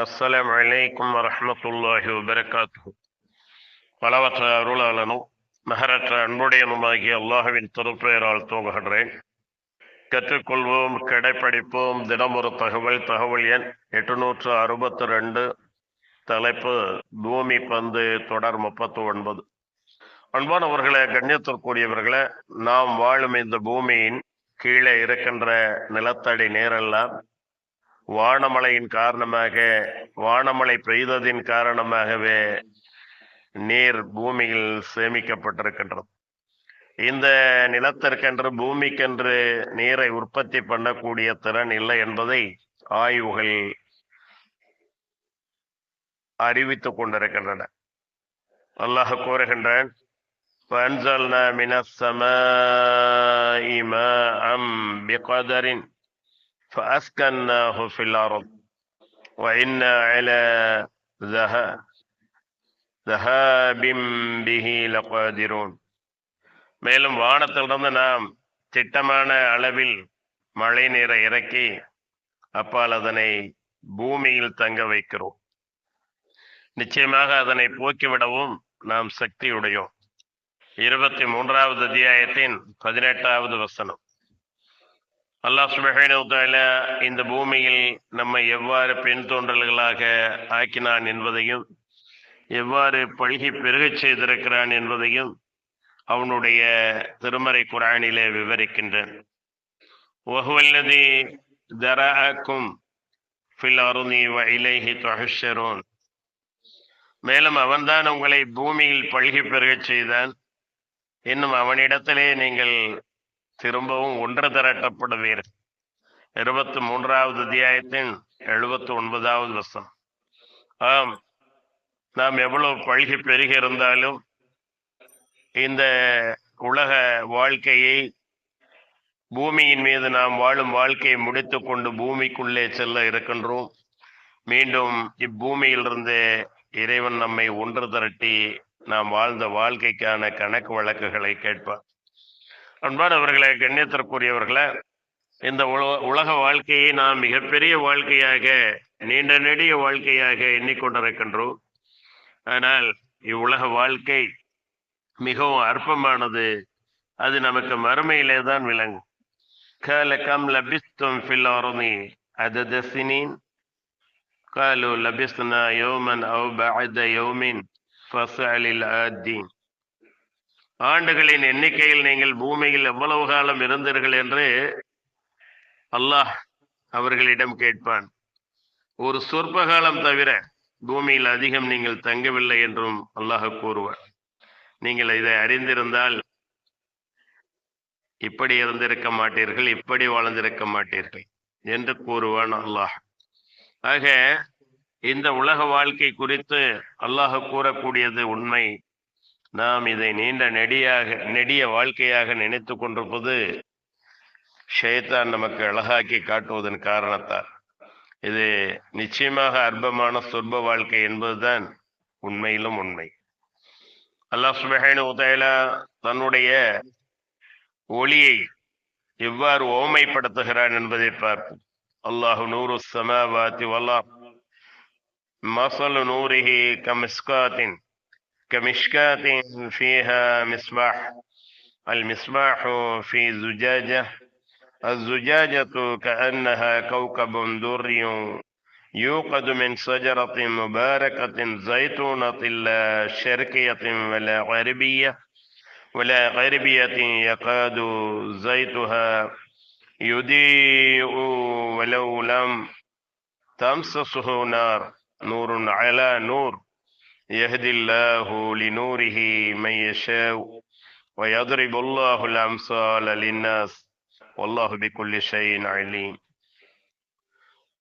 அஸ்லாம் வலைக்கம் வரமத்துல்லாஹி வபரகாத்து பலவற்ற அருளாளனும் மகரற்ற அன்புடையனுமாகிய அல்லாஹுவின் திருப்பெயரால் தூங்குகின்றேன் கற்றுக்கொள்வோம் கடைப்பிடிப்போம் தினமொரு தகவல் தகவல் எண் எட்டுநூற்று அறுபத்தி ரெண்டு தலைப்பு பூமி பந்து தொடர் முப்பத்தி ஒன்பது அன்பானவர்களை கண்ணியத்திற்குரியவர்களை நாம் வாழும் இந்த பூமியின் கீழே இருக்கின்ற நிலத்தடி நீரெல்லாம் வானமழையின் காரணமாக வானமழை பெய்ததின் காரணமாகவே நீர் பூமியில் சேமிக்கப்பட்டிருக்கின்றது இந்த நிலத்திற்கென்று பூமிக்கென்று நீரை உற்பத்தி பண்ணக்கூடிய திறன் இல்லை என்பதை ஆய்வுகள் அறிவித்துக் கொண்டிருக்கின்றன அல்லாஹ் கூறுகின்றான் فأنزلنا من السماء ماء بقدر فأسكناه في الأرض وإنا على ذهاب ذهاب به لقادرون மேலும் வானத்திலிருந்து நாம் திட்டமான அளவில் மழை நீரை இறக்கி அப்பால் அதனை பூமியில் தங்க வைக்கிறோம் நிச்சயமாக அதனை போக்கிவிடவும் நாம் சக்தியுடையோம் இருபத்தி மூன்றாவது அத்தியாயத்தின் பதினெட்டாவது வசனம் அல்லாஹ் சுபஹான இந்த பூமியில் நம்மை எவ்வாறு பெண் தோன்றல்களாக ஆக்கினான் என்பதையும் எவ்வாறு பழுகி பெருகச் செய்திருக்கிறான் என்பதையும் அவனுடைய திருமறை குரானிலே விவரிக்கின்றேன். ஒஹுவல்லதி தராக்கும் ஃபில் அருணி இலைஹி தொஹஷரோன். மேலும் அவன்தான் உங்களை பூமியில் பழுகி பெருகச் செய்தான். இன்னும் அவனிடத்திலே நீங்கள் திரும்பவும் ஒன்று திரட்டப்படுவீர்கள் இருபத்தி மூன்றாவது அத்தியாயத்தின் எழுபத்தி ஒன்பதாவது வருஷம் ஆம் நாம் எவ்வளவு பழகி பெருகி இருந்தாலும் இந்த உலக வாழ்க்கையை பூமியின் மீது நாம் வாழும் வாழ்க்கையை முடித்து கொண்டு பூமிக்குள்ளே செல்ல இருக்கின்றோம். மீண்டும் இப்பூமியிலிருந்து இறைவன் நம்மை ஒன்று திரட்டி நாம் வாழ்ந்த வாழ்க்கைக்கான கணக்கு வழக்குகளை கேட்பார். அன்பானவர்களே கண்ணியத்திற்குரியவர்களே இந்த உலக வாழ்க்கையை நாம் மிகப்பெரிய வாழ்க்கையாக நீண்ட நெடிய வாழ்க்கையாக எண்ணிக்கொண்டிருக்கின்றோம். ஆனால் இவ்வுலக வாழ்க்கை மிகவும் அற்பமானது. அது நமக்கு மறுமையிலே தான் விளங்கும். கால கம் லபிஸ்தும் ஃபில் அருணி அததசினின் காலு லபிஸ்னா யோமன் அவு பஅத யோமின். ஃபஸ்அலில் ஆத்தீன். ஆண்டுகளின் எண்ணிக்கையில் நீங்கள் பூமியில் எவ்வளவு காலம் இருந்தீர்கள் என்று அல்லாஹ் அவர்களிடம் கேட்பான். ஒரு சொற்ப காலம் தவிர பூமியில் அதிகம் நீங்கள் தங்கவில்லை என்றும் அல்லாஹ் கூறுவார் நீங்கள் இதை அறிந்திருந்தால் இப்படி இருந்திருக்க மாட்டீர்கள் இப்படி வாழ்ந்திருக்க மாட்டீர்கள் என்று கூறுவான் அல்லாஹ். ஆக இந்த உலக வாழ்க்கை குறித்து அல்லாஹ் கூறக்கூடியது உண்மை. நாம் இதை நீண்ட நெடியாக நெடிய வாழ்க்கையாக நினைத்து கொண்டிருப்பது ஷேத்தான் நமக்கு அழகாக்கி காட்டுவதன் காரணத்தால். இது நிச்சயமாக அற்பமான சொற்ப வாழ்க்கை என்பதுதான் உண்மையிலும் உண்மை. அல்லாஹ் சுபஹானு உதயலா தன்னுடைய ஒளியை எவ்வாறு ஓமைப்படுத்துகிறான் என்பதை பார்ப்போம். அல்லாஹு நூறு சமாவாத்தி வல்லா மசலு நூரிஹி கமிஸ்காத்தின் كمشكاة فيها مصباح. المصباح في زجاجة. الزجاجة كأنها كوكب دري يوقد من شجرة مباركة زيتونة لا شرقية ولا غربية ولا غربية يكاد زيتها. يضيء ولو لم تمسسه نار. نور على نور. يهدي الله لنوره من يشاء ويضرب الله الأمثال للناس والله بكل شيء عليم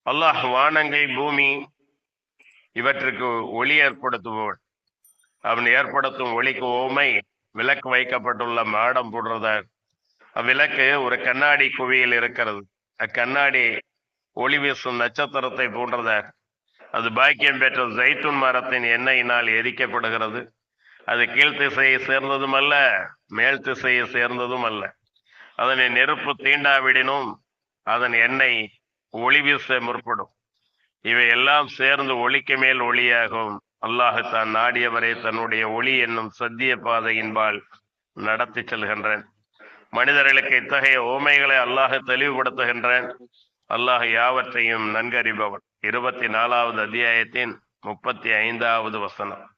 அல்லாஹ் வானங்கை பூமி இவற்றுக்கு ஒளி ஏற்படுத்துபவன் அவன் ஏற்படுத்தும் ஒளிக்கு ஓமை விளக்கு வைக்கப்பட்டுள்ள மாடம் போடுறதா அவ்விளக்கு ஒரு கண்ணாடி குவியில் இருக்கிறது அக்கண்ணாடி ஒளி வீசும் நட்சத்திரத்தை போன்றதாக அது பாக்கியம் பெற்ற ஜெய்தூன் மரத்தின் எண்ணெயினால் எரிக்கப்படுகிறது. அது கீழ் திசையை சேர்ந்ததும் அல்ல மேல் திசையை சேர்ந்ததும் அல்ல. அதனை நெருப்பு தீண்டாவிடினும் அதன் எண்ணெய் ஒளி வீச முற்படும். இவை எல்லாம் சேர்ந்து ஒளிக்கு மேல் ஒளியாகும். அல்லாஹு தான் நாடியவரை தன்னுடைய ஒளி என்னும் சத்திய பாதையின்பால் நடத்தி செல்கின்றேன். மனிதர்களுக்கு இத்தகைய ஓமைகளை அல்லாஹ் தெளிவுபடுத்துகின்றேன். அல்லாஹ் யாவற்றையும் நன்கறிபவன் இருபத்தி நாலாவது அத்தியாயத்தின் முப்பத்தி ஐந்தாவது வசனம்.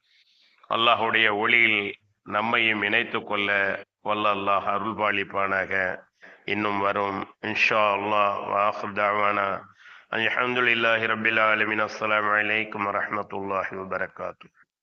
அல்லாஹுடைய ஒளியில் நம்மையும் இணைத்துக் கொள்ள வல்ல அல்லாஹ் அருள்பாலிப்பானாக. இன்னும் வரும். இன்ஷா அல்லாஹ் வாஹர் தாவானா ரபில் ஆலமின். அஸ்லாம் வலைக்கம் வரமத்துல்லாஹி வபரகாத்து